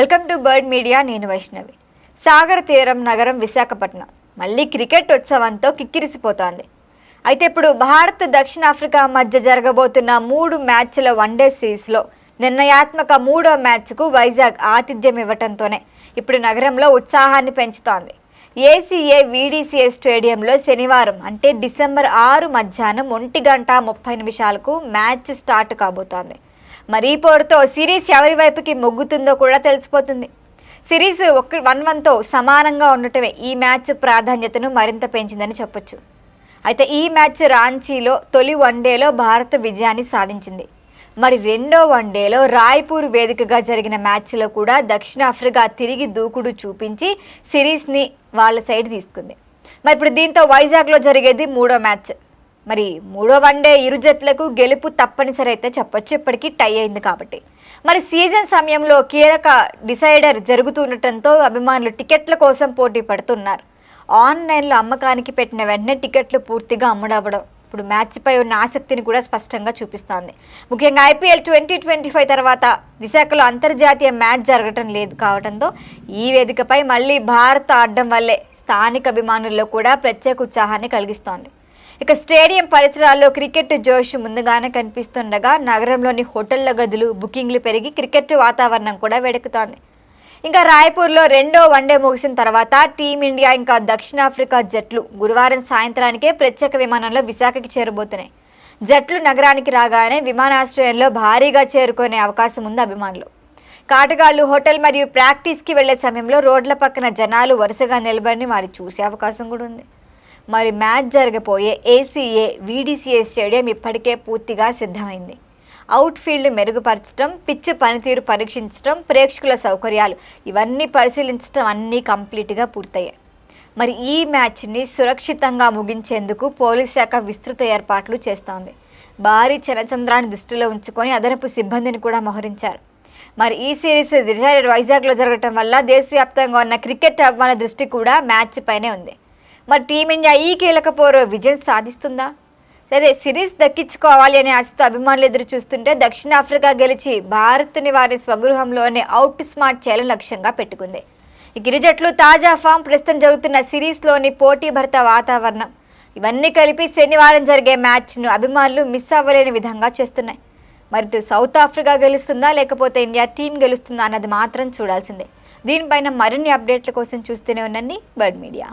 Welcome to bird media నేను వైష్ణవి. సాగర్ తీరం నగరం విశాఖపట్నం. మళ్ళీ క్రికెట్ ఉత్సవంతో కిక్కిరిసిపోతోంది. అయితే ఇప్పుడు భారత్ దక్షిణాఫ్రికా మధ్య జరగబోతున్న మూడు మ్యాచ్ల వన్డే సిరీస్లో నిర్ణయాత్మక మూడో మ్యాచ్కు వైజాగ్ ఆతిథ్యం ఇవ్వటంతోనే ఇప్పుడు నగరంలో ఉత్సాహాన్ని పెంచుతోంది. ఏసీఏ వీడీసీఏ స్టేడియంలో శనివారం అంటే డిసెంబర్ ఆరు మధ్యాహ్నం ఒంటి గంట ముప్పై నిమిషాలకు మ్యాచ్ స్టార్ట్ కాబోతోంది. మరి ఈ పోరుతో సిరీస్ ఎవరి వైపుకి మొగ్గుతుందో కూడా తెలిసిపోతుంది. సిరీస్ ఒక వన్ వన్తో సమానంగా ఉండటమే ఈ మ్యాచ్ ప్రాధాన్యతను మరింత పెంచిందని చెప్పొచ్చు. అయితే ఈ మ్యాచ్ రాంచీలో తొలి వన్డేలో భారత్ విజయాన్ని సాధించింది. మరి రెండో వన్డేలో రాయ్పూర్ వేదికగా జరిగిన మ్యాచ్లో కూడా దక్షిణాఫ్రికా తిరిగి దూకుడు చూపించి సిరీస్ని వాళ్ళ సైడ్ తీసుకుంది. మరి ఇప్పుడు దీంతో వైజాగ్లో జరిగేది మూడో మ్యాచ్. మరి మూడో వన్డే ఇరు జట్లకు గెలుపు తప్పనిసరి అయితే చెప్పొచ్చు. ఇప్పటికీ టై అయింది కాబట్టి. మరి సీజన్ సమయంలో కీలక డిసైడర్ జరుగుతుండటంతో అభిమానులు టికెట్ల కోసం పోటీ పడుతున్నారు. ఆన్లైన్లో అమ్మకానికి పెట్టిన వెంటనే టికెట్లు పూర్తిగా అమ్ముడవ్వడం ఇప్పుడు మ్యాచ్పై ఉన్న ఆసక్తిని కూడా స్పష్టంగా చూపిస్తోంది. ముఖ్యంగా ఐపీఎల్ ట్వంటీ ట్వంటీ ఫైవ్ తర్వాత విశాఖలో అంతర్జాతీయ మ్యాచ్ జరగటం లేదు కావడంతో ఈ వేదికపై మళ్ళీ భారత్ ఆడడం వల్లే స్థానిక అభిమానుల్లో కూడా ప్రత్యేక ఉత్సాహాన్ని కలిగిస్తోంది. ఇక స్టేడియం పరిసరాల్లో క్రికెట్ జోష్ ముందుగానే కనిపిస్తుండగా నగరంలోని హోటళ్ళ గదులు బుకింగ్లు పెరిగి క్రికెట్ వాతావరణం కూడా వెడుకుతోంది. ఇంకా రాయ్పూర్లో రెండో వన్డే ముగిసిన తర్వాత టీమిండియా ఇంకా దక్షిణాఫ్రికా జట్లు గురువారం సాయంత్రానికే ప్రత్యేక విమానంలో విశాఖకి చేరబోతున్నాయి. జట్లు నగరానికి రాగానే విమానాశ్రయంలో భారీగా చేరుకునే అవకాశం ఉంది అభిమానులు. కాటగాళ్ళు హోటల్ మరియు ప్రాక్టీస్కి వెళ్ళే సమయంలో రోడ్ల పక్కన జనాలు వరుసగా నిలబడిని వారి చూసే అవకాశం కూడా ఉంది. మరి మ్యాచ్ జరగబోయే ఏసీఏ వీడీసీఏ స్టేడియం ఇప్పటికే పూర్తిగా సిద్ధమైంది. అవుట్ ఫీల్డ్ మెరుగుపరచడం పిచ్ పనితీరు పరీక్షించడం ప్రేక్షకుల సౌకర్యాలు ఇవన్నీ పరిశీలించడం అన్నీ కంప్లీట్గా పూర్తయ్యాయి. మరి ఈ మ్యాచ్ని సురక్షితంగా ముగించేందుకు పోలీస్ శాఖ విస్తృత ఏర్పాట్లు చేస్తోంది. భారీ చనచంద్రాన్ని దృష్టిలో ఉంచుకొని అదనపు సిబ్బందిని కూడా మోహరించారు. మరి ఈ సిరీస్ డిజైర్ వైజాగ్లో జరగటం వల్ల దేశవ్యాప్తంగా ఉన్న క్రికెట్ అభిమాన దృష్టి కూడా మ్యాచ్ పైనే ఉంది. మరి టీమిండియా ఈ కీలక పోరు విజయం సాధిస్తుందా? అదే సిరీస్ దక్కించుకోవాలి అనే ఆశతో అభిమానులు ఎదురు చూస్తుంటే దక్షిణాఫ్రికా గెలిచి భారత్ని వారి స్వగృహంలోనే అవుట్ స్మార్ట్ చేయాలని లక్ష్యంగా పెట్టుకుంది. ఈ ఇరు జట్లు తాజా ఫామ్ ప్రస్తుతం జరుగుతున్న సిరీస్లోని పోటీ భర్త వాతావరణం. ఇవన్నీ కలిపి శనివారం జరిగే మ్యాచ్ను అభిమానులు మిస్ అవ్వలేని విధంగా చేస్తున్నాయి. మరి ఇటు సౌత్ ఆఫ్రికా గెలుస్తుందా లేకపోతే ఇండియా టీం గెలుస్తుందా అన్నది మాత్రం చూడాల్సిందే. దీనిపైన మరిన్ని అప్డేట్ల కోసం చూస్తూనే ఉండండి బర్డ్ మీడియా.